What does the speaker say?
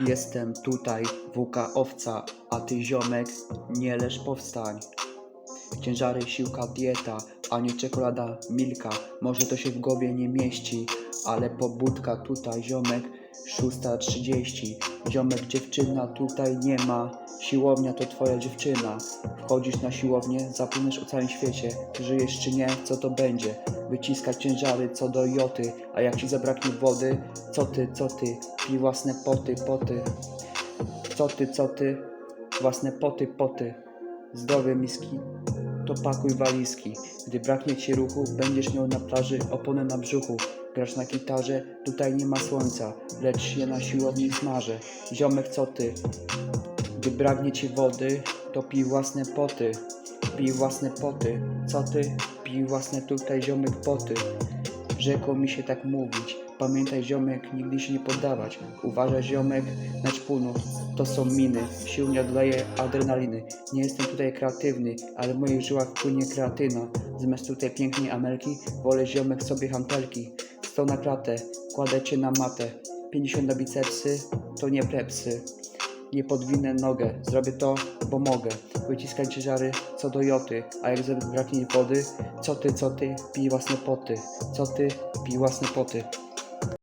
Jestem tutaj, wuka owca, a ty ziomek, nie leż powstań. Ciężary, siłka, dieta, a nie czekolada, milka. Może to się w głowie nie mieści, ale pobudka tutaj, ziomek, 6.30. Ziomek, dziewczyna tutaj nie ma, siłownia to twoja dziewczyna. Wchodzisz na siłownię, zapomnisz o całym świecie. Żyjesz czy nie, co to będzie? Wyciskać ciężary co do joty, a jak ci zabraknie wody, co ty, co ty? Pij własne poty, poty. Co ty, co ty? Własne poty, poty. Zdrowe miski, to pakuj walizki. Gdy braknie ci ruchu, będziesz miał na plaży oponę na brzuchu. Grasz na gitarze, tutaj nie ma słońca, lecz je na siłowni smażę. Ziomek, co ty? Gdy braknie ci wody, to pij własne poty. Pij własne poty. Co ty? Pij własne tutaj ziomek poty. Rzekło mi się tak mówić. Pamiętaj ziomek, nigdy się nie poddawać. Uważaj ziomek na czpunu. To są miny. Sił nie oddaje adrenaliny. Nie jestem tutaj kreatywny, ale w moich żyłach płynie kreatyna. Zamiast tutaj pięknej amelki, wolę ziomek sobie hantelki. Sto na klatę, kładę cię na matę. 50 na bicepsy, to nie plepsy. Nie podwinę nogę, zrobię to, bo mogę. Wyciskać ciężary co do joty, a jak zabraknie wody, co ty, co ty, pij własne poty. Co ty, pij własne poty.